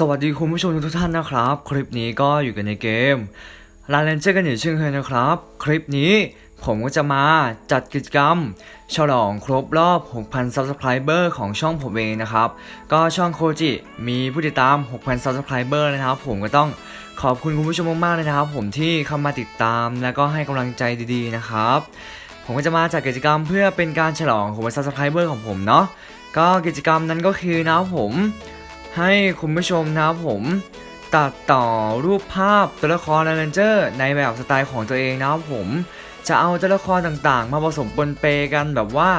สวัสดีคุณผู้ชมทุกท่านนะครับ คลิปนี้ก็อยู่กันในเกมลาเลนเจอร์กันอยู่เช่นเคยนะครับ คลิปนี้ผมก็จะมาจัดกิจกรรม ฉลองครบรอบ 6,000 Subscriber ของช่องผมเองนะครับ ก็ช่องโคจิมีผู้ติดตาม 6,000 Subscriber นะครับ ผมก็ต้องขอบคุณคุณผู้ชมมากๆเลยนะครับ ผมที่เข้ามาติดตามและก็ให้กำลังใจดีๆนะครับ ผมก็จะมาจัดกิจกรรมเพื่อเป็นการฉลองของ Subscriber ของผมเนาะก็กิจกรรมนั้นก็คือนะครับผม ให้คุณผู้ชมนะครับผมตัดต่อรูปภาพตัวละครเรนเจอร์ในแบบสไตล์ของตัวเองนะครับผมจะเอาตัวละครต่างๆ มาผสมปนเปกันแบบว่า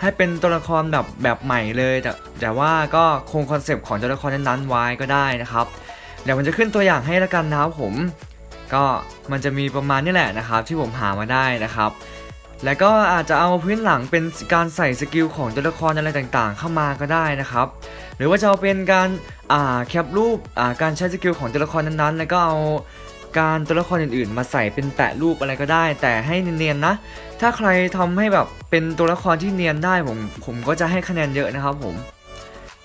ให้เป็นตัวละครแบบแบบใหม่เลยแต่แต่ว่าก็คงคอนเซปต์ของตัวละครนั้นๆไว้ก็ได้นะครับเดี๋ยวผมจะขึ้นตัวอย่างให้ละกันนะครับผม ก็มันจะมีประมาณนี้แหละนะครับ ที่ผมหามาได้นะครับ แล้วก็อาจจะเอาพื้นหลังเป็นการใส่สกิลของตัวละครอะไรต่างๆ เข้ามาก็ได้นะครับ หรือว่าจะเอาเป็นการอ่าแคปรูปอ่าการใช้สกิลของตัวละครนั้นๆ แล้วก็เอาการตัวละครอื่นๆ มาใส่เป็นแปะรูปอะไรก็ได้ แต่ให้เนียนๆนะ ถ้าใครทำให้แบบเป็นตัวละครที่เนียนได้ผมผมก็จะให้คะแนนเยอะนะครับผม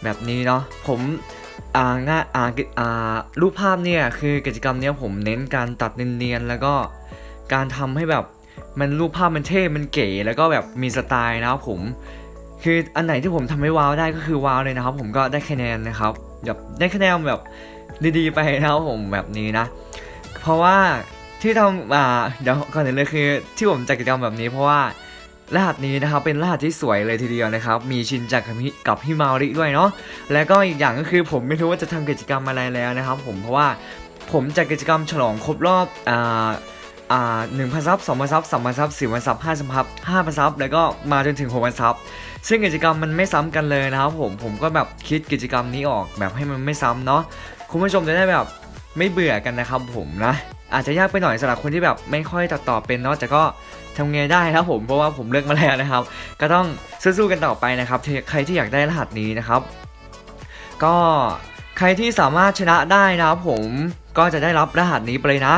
แบบนี้เนาะผมอ่างานอ่ากอ่ารูปภาพเนี่ยคือกิจกรรมเนี้ยผมเน้นการตัดเนียนๆแล้วก็การทำให้แบบ มันรูปภาพมันเท่ มันเก๋ แล้วก็แบบมีสไตล์นะครับผม คืออันไหนที่ผมทำให้ว้าวได้ก็คือว้าวเลยนะครับ ผมก็ได้คะแนนนะครับแบบได้คะแนนแบบดีๆไปนะครับผมแบบนี้นะ เพราะว่าที่ทำอ่าเดี๋ยวก่อนอื่นเลยคือ ที่ผมจัดกิจกรรมแบบนี้เพราะว่ารหัสนี้นะครับเป็นรหัสที่สวยเลยทีเดียวนะครับ มีชินจักรกับฮิกับฮิมาริด้วยเนาะแล้วก็อีกอย่างก็คือผมไม่รู้ว่าจะทำกิจกรรมอะไรแล้วนะครับ ผมเพราะว่าผมจัดกิจกรรมฉลองครบรอบอ่า อ่าหนึ่งพันซับสองพันซับสามพันซับสี่พันซับห้าพันซับห้าพันซับแล้วก็มาจนถึงหกพันซับซึ่งกิจกรรมมันไม่ซ้ำกันเลยนะครับผมผมก็แบบคิดกิจกรรมนี้ออกแบบให้มันไม่ซ้ำเนาะคุณผู้ชมจะได้แบบไม่เบื่อกันนะครับผมนะอาจจะยากไปหน่อยสำหรับคนที่แบบไม่ค่อยตัดต่อเป็นเนาะแต่ก็ทำไงได้นะครับผมเพราะว่าผมเลิกมาแล้วนะครับ ก็ต้องสู้ๆกันต่อไปนะครับใครที่อยากได้รหัสนี้นะครับ ก็ใครที่สามารถชนะได้นะครับผมก็จะได้รับรหัสนี้ไปเลยนะ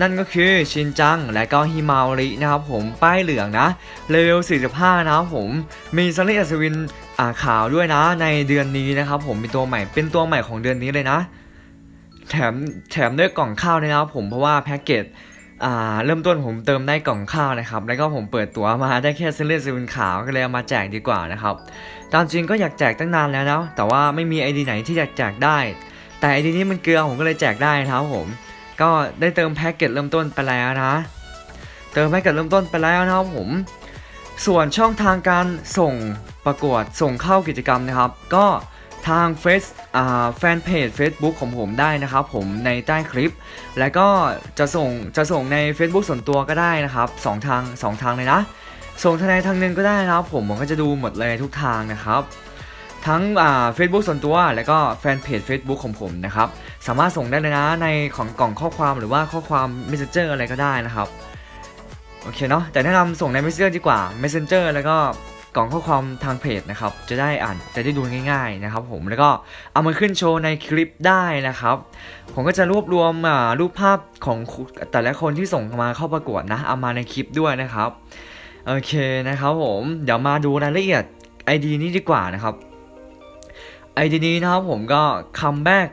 นั่นก็คือชินจังและก็ฮิมารินะครับผมป้ายเหลืองนะเลเวล 45 นะครับผมมีซันนี่อัศวินอ่าขาวด้วยนะในเดือนนี้นะครับผมเป็นตัวใหม่เป็นตัวใหม่ของเดือนนี้เลยนะ แถมแถมด้วยกล่องข้าวนะครับผมเพราะว่าแพ็กเกจอ่าเริ่มต้นผมเติมได้กล่องข้าวนะครับ แล้วก็ผมเปิดตัวมาได้แค่ซันนี่อัศวินขาวก็เลยเอามาแจกดีกว่านะครับ ตามจริงก็อยากแจกตั้งนานแล้วนะแต่ว่าไม่มีไอดีไหนที่อยากแจกได้ แต่ไอดีนี้มันเกลือผมก็เลยแจกได้นะครับผม ก็ได้เติมแพ็กเกจเริ่มต้นไปแล้วนะ เติมแพ็กเกจเริ่มต้นไปแล้วนะครับผม ส่วนช่องทางการส่งประกวดส่งเข้ากิจกรรมนะครับ ก็ทางเฟซอ่าแฟนเพจ Facebook ของผมได้นะครับผมในใต้คลิป แล้วก็จะส่งจะส่งใน Facebook ส่วนตัวก็ได้นะครับสองทางสองทางเลยนะ ส่งทางใดทางหนึ่งก็ได้นะครับผมผมก็จะดูหมดเลยทุกทางนะครับ ทั้งอ่า Facebook ส่วนตัว แล้วก็แฟนเพจ Facebook ของผมนะครับ สามารถส่งได้เลยนะในของกล่องข้อความหรือว่าข้อความ Messenger อะไรก็ได้นะครับ โอเคเนาะแต่แนะนำส่งใน Messenger ดีกว่า Messenger แล้วก็กล่องข้อความทางเพจนะครับ จะได้อ่านจะได้ดูง่ายๆนะครับผมแล้วก็เอามาขึ้นโชว์ในคลิปได้นะครับ ผมก็จะรวบรวมอ่ารูปภาพของแต่ละคนที่ส่งมาเข้าประกวดนะ เอามาในคลิปด้วยนะครับ โอเคนะครับผม เดี๋ยวมาดูรายละเอียด ID นี้ดีกว่านะครับ ID นี้นะครับผมก็คัมแบ็ก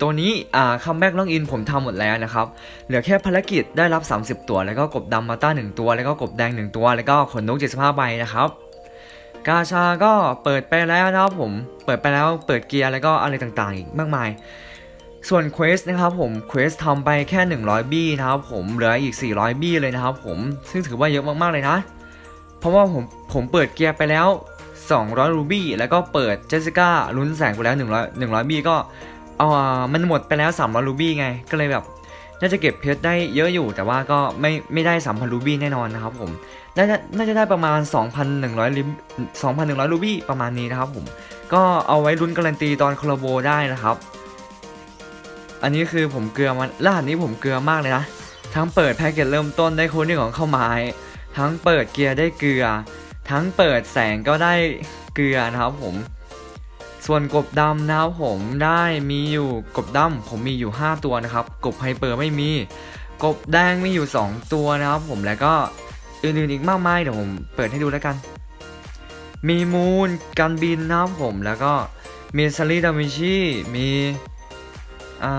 ตัวนี้อ่าคัมแบ็กล็อกอินผมทำหมดแล้วนะครับ เหลือแค่ภารกิจได้รับ 30 ตัว แล้วก็กบดำมาต้า 1 ตัว แล้วก็กบแดง 1 ตัว แล้วก็ขนนก75ใบนะครับ กาชาก็เปิดไปแล้วนะครับผม เปิดไปแล้วเปิดเกียร์แล้วก็อะไรต่างๆ อีกมากมาย ส่วนเควสนะครับผมเควสทำไปแค่ 100 บี้นะครับผม เหลืออีก 400 บี้เลยนะครับผม ซึ่งถือว่าเยอะมากๆเลยนะ เพราะว่าผมผมเปิดเกียร์ไปแล้ว 200 รูบี้ แล้วก็เปิดเจสสิก้าลุ้นแสงไปแล้ว 100 100 บี้ก็เออมันหมดไปแล้ว 300 รูบี้ไง ก็เลยแบบน่าจะเก็บเพชรได้เยอะอยู่ แต่ว่าก็ไม่ไม่ได้ 3,000 รูบี้แน่นอนนะครับผม น่าจะน่าจะได้ประมาณ 2,100ลิ2,100 รูบี้ประมาณนี้นะครับผม ก็เอาไว้ลุ้นการันตีตอนคอลลาโบได้นะครับ อันนี้คือผมเกลือมันรหัสนี้ผมเกลือมากเลยนะ ทั้งเปิดแพ็กเกจเริ่มต้นได้โค้ดที่ของเข้าไม้ทั้งเปิดเกียร์ได้เกลือ ทั้งเปิดแสงก็ได้เกลือนะครับผม ส่วนกบดำนะครับผมได้มีอยู่กบดำผมมีอยู่ 5 ตัวนะครับ กบไฮเปอร์ไม่มี กบแดงมีอยู่ 2 ตัวนะครับผมแล้วก็อื่นๆอีกมากมายเดี๋ยวผมเปิดให้ดูแล้วกัน มีมูนการบินนะครับผมแล้วก็มีซารีดามิชิมีอ่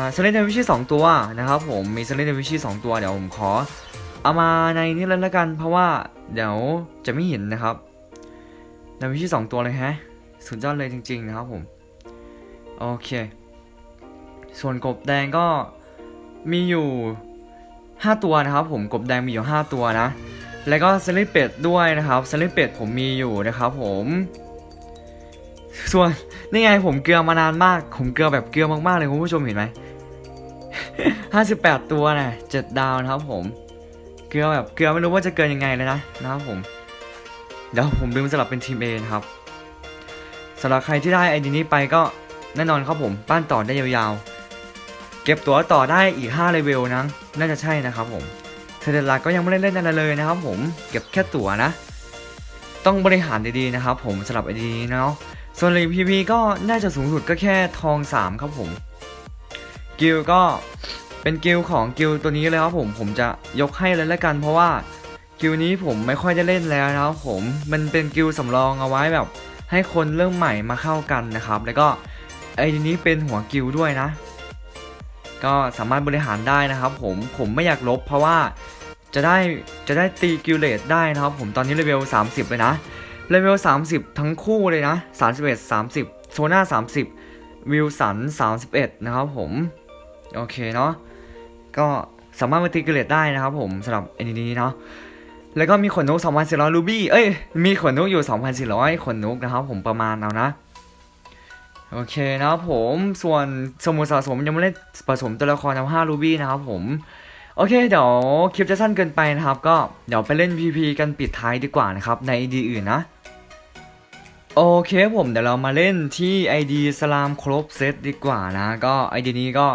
าสเลนเดวิชีสองตัวนะครับผมมีสเลนเดวิชีสองตัวเดี๋ยวผมขอ เอามาในนี้เลยละกัน เพราะว่าเดี๋ยวจะไม่เห็นนะครับเดวิชี่สองตัวเลยฮะ สุดยอดเลยจริง ๆ นะครับผม โอเค ส่วนกบแดงก็มีอยู่ 5 ตัวนะครับผม กบแดงมีอยู่ 5 ตัวนะ แล้วก็สลิปเป็ดด้วยนะครับสลิปเป็ดผมมีอยู่นะครับผม ส่วนนี่ไงผมเกลือมานานมาก ผมเกลือแบบเกลือมากๆเลยคุณผู้ชมเห็นไหม 58 ตัวนะ7ดาวนะครับผม เกลือแบบเกลือไม่รู้ว่าจะเกินยังไงเลยนะนะครับผมเดี๋ยวผมลืมสลับเป็นทีม A นะครับสำหรับใครที่ได้ไอดีนี้ไปก็แน่นอนครับผมป้านต่อได้ยาวๆ เก็บตั๋วต่อได้อีก5เลเวลนะน่าจะใช่นะครับผมเทเลลักก็ยังไม่ได้เล่นอะไรเลยนะครับผมเก็บแค่ตั๋วนะ ต้องบริหารดีๆนะครับผมสำหรับไอดีนี้เนาะส่วนรีพีพีก็น่าจะสูงสุดก็แค่ทอง 3 ครับผมกิลก็ เป็นกิลของกิลตัวนี้เลยครับผมผมจะยกให้เลยละกัน เพราะว่ากิลนี้ผมไม่ค่อยได้เล่นแล้วนะครับผมมันเป็นกิลสำรองเอาไว้แบบ ให้คนเริ่มใหม่มาเข้ากันนะครับ แล้วก็ไอ้นี้เป็นหัวกิลด้วยนะ ก็สามารถบริหารได้นะครับผมผมไม่อยากลบเพราะว่าจะได้จะได้ตีกิลเลตได้นะครับผมตอนนี้เลเวล 30 เลยนะเลเวล 30 ทั้งคู่เลยนะ31 30 โซน่า 30 วิลสัน 31 นะครับผม โอเคเนาะ ก็สามารถมาตีกิลเลตได้นะครับผมสำหรับไอ้นี้เนาะแล้วก็มีขนนก 2,400รูบี้เอ้ยมีขนนกอยู่ 2,400 ขนนกนะครับผมประมาณเอานะโอเคนะครับผมส่วนสมุดสะสมยังไม่ได้ผสมตัวละครเอา5รูบี้นะครับผมโอเคเดี๋ยวคลิปจะสั้นเกินไปนะครับ ก็เดี๋ยวไปเล่น PP กันปิดท้ายดีกว่านะครับใน ID อื่นนะโอเคผมเดี๋ยวเรามาเล่นที่ ID สลามครบเซตดีกว่านะ ก็ ID นี้ก็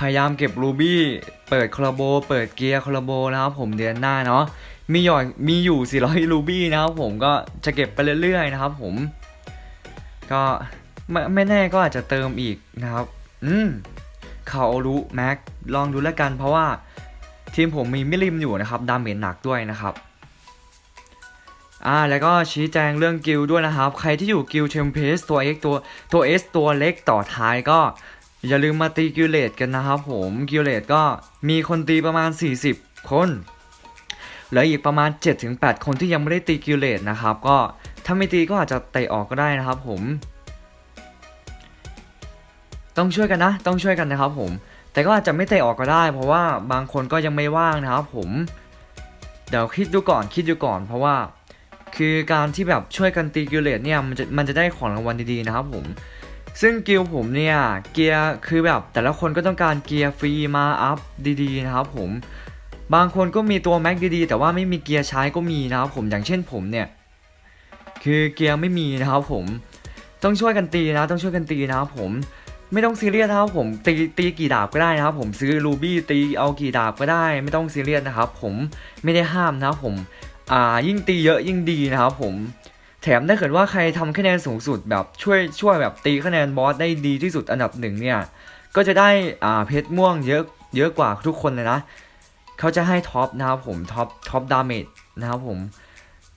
พยายามเก็บรูบี้เปิดคอลาโบ เปิดเกียร์คอลาโบนะครับผมเดือนหน้าเนาะมีหย่อยมีอยู่ 400 รูบี้นะครับผมก็จะเก็บไปเรื่อยๆนะครับผม ก็ไม่ไม่แน่ก็อาจจะเติมอีกนะครับ อืมเขารู้แม็กลองดูแล้วกันเพราะว่าทีมผมมีมิลิมอยู่นะครับดาเมจหนักด้วยนะครับอ่าแล้วก็ชี้แจงเรื่องกิลด์ด้วยนะครับ ใครที่อยู่กิลเทมเพสตัว X ตัวตัว S ตัวเล็กต่อท้ายก็ อย่าลืมมาตีกิลเลตกันนะครับผมกิลเลตก็มีคนตีประมาณ 40 คนเหลืออีกประมาณ 7-8 คนที่ยังไม่ได้ตีกิลเลตนะครับ ก็ถ้าไม่ตีก็อาจจะเตะออกก็ได้นะครับผม ต้องช่วยกันนะ ต้องช่วยกันนะครับผม แต่ก็อาจจะไม่เตะออกก็ได้ เพราะว่าบางคนก็ยังไม่ว่างนะครับผม เดี๋ยวคิดดูก่อนคิดดูก่อน เพราะว่า คือการที่แบบช่วยกันตีกิลเลตเนี่ยมันจะมันจะได้ของรางวัลดีๆนะครับผม ซึ่งกิลผมเนี่ยเกียร์คือแบบแต่ละคนก็ต้องการเกียร์ฟรีมาอัพดีๆนะครับผมบางคนก็มีตัวแม็กดีๆแต่ว่าไม่มีเกียร์ใช้ก็มีนะครับผมอย่างเช่นผมเนี่ยคือเกียร์ไม่มีนะครับผมต้องช่วยกันตีนะต้องช่วยกันตีนะครับผมไม่ต้องซีเรียสนะครับผมตีตีกี่ดาบก็ได้นะครับผมซื้อรูบี้ตีเอากี่ดาบก็ได้ ไม่ต้องซีเรียสนะครับผมไม่ได้ห้ามนะครับผมอ่ายิ่งตีเยอะยิ่งดีนะครับผม แถมถ้าเกิดว่าใครทำคะแนนสูงสุดแบบช่วยช่วยแบบตีคะแนนบอสได้ดีที่สุดอันดับหนึ่งเนี่ยก็จะได้อ่าเพชรม่วงเยอะเยอะกว่าทุกคนเลยนะเขาจะให้ท็อปนะครับผมท็อปท็อปดาเมจนะครับผม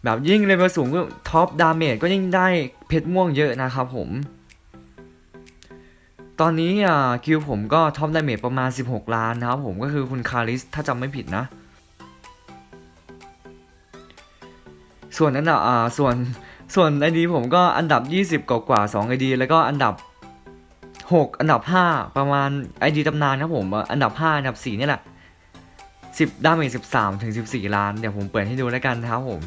แบบยิ่งเลเวลสูงก็ท็อปดาเมจก็ยิ่งได้เพชรม่วงเยอะนะครับผม ตอนนี้อ่าคิวผมก็ท็อปดาเมจประมาณ 16 ล้านนะครับผมก็คือคุณคาริสถ้าจำไม่ผิดนะ ส่วนนั้นอ่าส่วน ส่วนไอดีผมก็อันดับ 20กว่ากว่า2ไอดีแล้วก็อันดับ 6 อันดับ 5 ประมาณไอดีตำนานครับผมอันดับ 5 อันดับ 4 นี่แหละ 10ดาเมจ13 ถึง 14 ล้าน เดี๋ยวผมเปิดให้ดูแล้วกันนะครับผม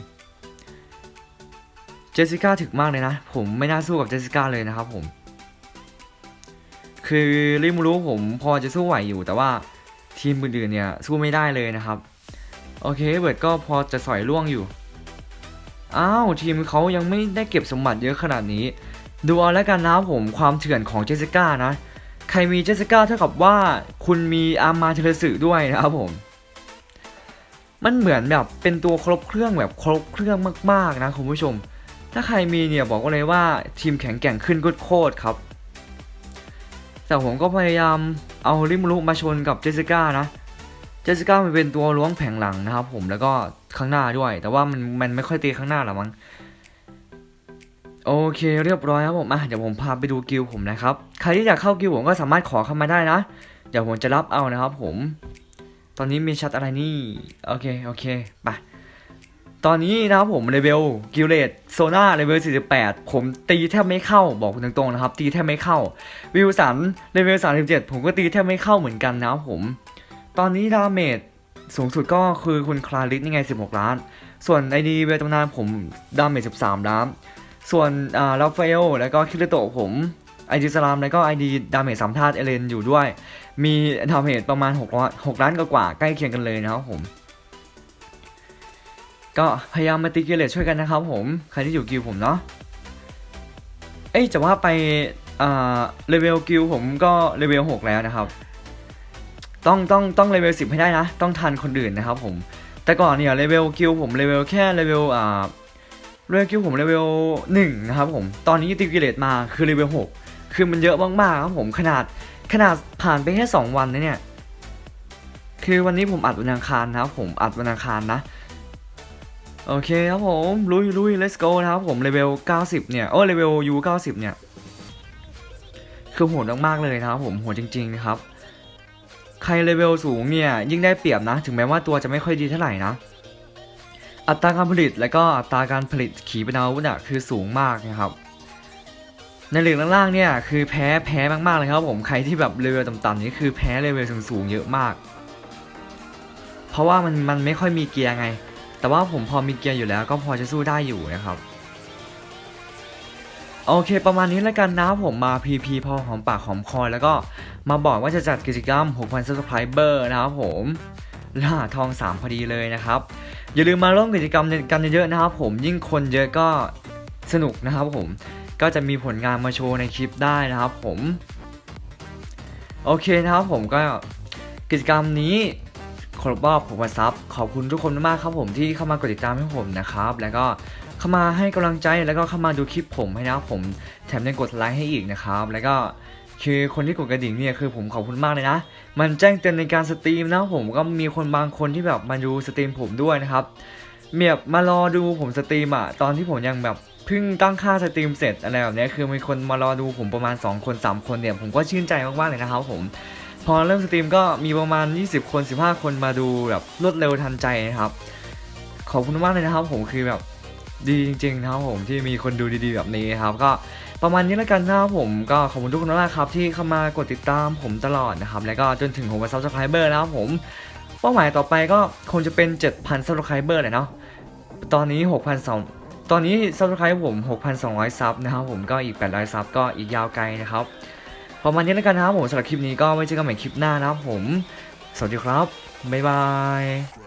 เจสสิก้าถึกมากเลยนะ ผมไม่น่าสู้กับเจสสิก้าเลยนะครับผม คือริมรู้ผมพอจะสู้ไหวอยู่แต่ว่าทีมอื่นๆเนี่ยสู้ไม่ได้เลยนะครับ โอเคเบิร์ดก็พอจะสอยล่วงอยู่ อ้าวทีมเขายังไม่ได้เก็บสมบัติเยอะขนาดนี้ ดูเอาแล้วกันนะครับผมความเถื่อนของเจสสิก้านะ ใครมีเจสสิก้าเท่ากับว่าคุณมีอาร์มาเทเลสึด้วยนะครับผม มันเหมือนแบบเป็นตัวครบเครื่องแบบครบเครื่องมากๆนะคุณผู้ชม ถ้าใครมีเนี่ยบอกเลยว่าทีมแข็งแกร่งขึ้นโคตรครับ แต่ผมก็พยายามเอาริมรุมาชนกับเจสสิก้านะ เจสสิก้ามันเป็นตัวล้วงแผงหลังนะครับ ผมแล้วก็ข้างหน้าด้วย แต่ว่ามันมันไม่ค่อยตีข้างหน้าหรอมั้งโอเคเรียบร้อยครับผมอะเดี๋ยวผมพาไปดูกิลผมนะครับใครที่อยากเข้ากิลผมก็สามารถขอเข้ามาได้นะ เดี๋ยวผมจะรับเอานะครับ ผม ตอนนี้มีชัดอะไรนี่โอเคโอเคไปตอนนี้นะครับผมเลเวลกิลเลตโซนาเลเวล48 ผมตีแทบไม่เข้าบอกตรงๆนะครับ ตีแทบไม่เข้า วิวสันเลเวล37 ผมก็ตีแทบไม่เข้าเหมือนกันนะครับผม ตอนนี้ดาเมจสูงสุดก็คือคุณคลาริสนี่ไง 16 ล้าน ส่วนไอดีเวตำนานผมดาเมจ13 ล้าน ส่วนอ่าราฟเอลแล้วก็คิริโตะผมไอดีสลามแล้วก็ไอดีดาเมจสามธาตุเอเลนอยู่ด้วย มีดาเมจประมาณ6ล้าน6ล้านกว่าใกล้เคียงกันเลยนะครับผม ก็พยายามมาตีกิเลสช่วยกันนะครับผม ใครที่อยู่กิลผมเนาะเอ้ยจะว่าไปเลเวลกิลผมก็เลเวล6แล้วนะครับ ต้องต้องต้องเลเวล10ให้ได้นะ ต้องทันคนอื่นนะครับผม แต่ก่อนเนี่ยเลเวลกิลผมเลเวลแค่เลเวลอ่าเลเวลคิวผมเลเวลหนึ่งนะครับผม ตอนนี้ติวกิเลตมาคือเลเวลหกคือมันเยอะมากๆครับผมขนาดขนาดผ่านไปแค่2วันนะเนี่ย คือวันนี้ผมอัดวันอังคารนะครับผมอัดวันอังคารนะ โอเคครับผมลุยลุย let's go นะครับผมเลเวล90เนี่ยโอ้เลเวล U 90เนี่ย คือโหดมากๆเลยนะครับผมโหดจริงๆนะครับ ใครเลเวลสูงเนี่ยยิ่งได้เปรียบนะ ถึงแม้ว่าตัวจะไม่ค่อยดีเท่าไหร่นะ อัตราการผลิตและก็อัตราการผลิตขีปนาวุธอะคือสูงมากนะครับในเหลืองล่างๆเนี่ยคือแพ้แพ้มากๆเลยครับผมใครที่แบบเลเวลต่ำๆนี่คือแพ้เลเวลสูงๆเยอะมาก เพราะว่ามันมันไม่ค่อยมีเกียร์ไง แต่ว่าผมพอมีเกียร์อยู่แล้วก็พอจะสู้ได้อยู่นะครับ โอเคประมาณนี้แล้วกันนะผมมา PP พอหอมปากหอมคอแล้วก็มาบอกว่าจะจัดกิจกรรม 6,000 subscriber นะครับผมล่าทอง 3 พอดีเลยนะครับ อย่าลืมมาร่วมกิจกรรมกันเยอะๆนะครับผมยิ่งคนเยอะก็สนุกนะครับผมก็จะมีผลงานมาโชว์ในคลิปได้นะครับผม โอเคนะครับผมก็กิจกรรมนี้ครบรอบผมวันซับขอบคุณทุกคนมากครับผมที่เข้ามากดติดตามให้ผมนะครับ แล้วก็ เข้ามาให้กำลังใจแล้วก็เข้ามาดูคลิปผมให้นะผมแถมยังกดไลค์ให้อีกนะครับ แล้วก็คือคนที่กดกระดิ่งเนี่ยคือผมขอบคุณมากเลยนะ มันแจ้งเตือนในการสตรีมนะผมก็มีคนบางคนที่แบบมาดูสตรีมผมด้วยนะครับแบบมารอดูผมสตรีมอะตอนที่ผมยังแบบเพิ่งตั้งค่าสตรีมเสร็จอะไรแบบนี้คือมีคนมารอดูผมประมาณ 2 คน 3 คนเนี่ยผมก็ชื่นใจมากๆเลยนะครับผม พอเริ่มสตรีมก็มีประมาณ 20 คน 15 คนมาดูแบบรวดเร็วทันใจนะครับ ขอบคุณมากเลยนะครับผมคือแบบ ดีจริงๆนะครับผมที่มีคนดูดีๆแบบนี้ครับ ก็ประมาณนี้แล้วกันนะครับผมก็ขอบคุณทุกคนมากครับที่เข้ามากดติดตามผมตลอดนะครับแล้วก็จนถึงผมมาซับสไครเบอร์นะครับผมเป้าหมายต่อไปก็คงจะเป็น 7,000ซับสไครเบอร์เลยเนาะตอนนี้6,200ตอนนี้ซับสไคร์ผม6,200ซับนะครับผมก็อีก 800ซับก็อีกยาวไกลนะครับประมาณนี้แล้วกันนะครับผมสำหรับคลิปนี้ก็ไว้เจอกันใหม่คลิปหน้านะครับผม สวัสดีครับ บ๊ายบาย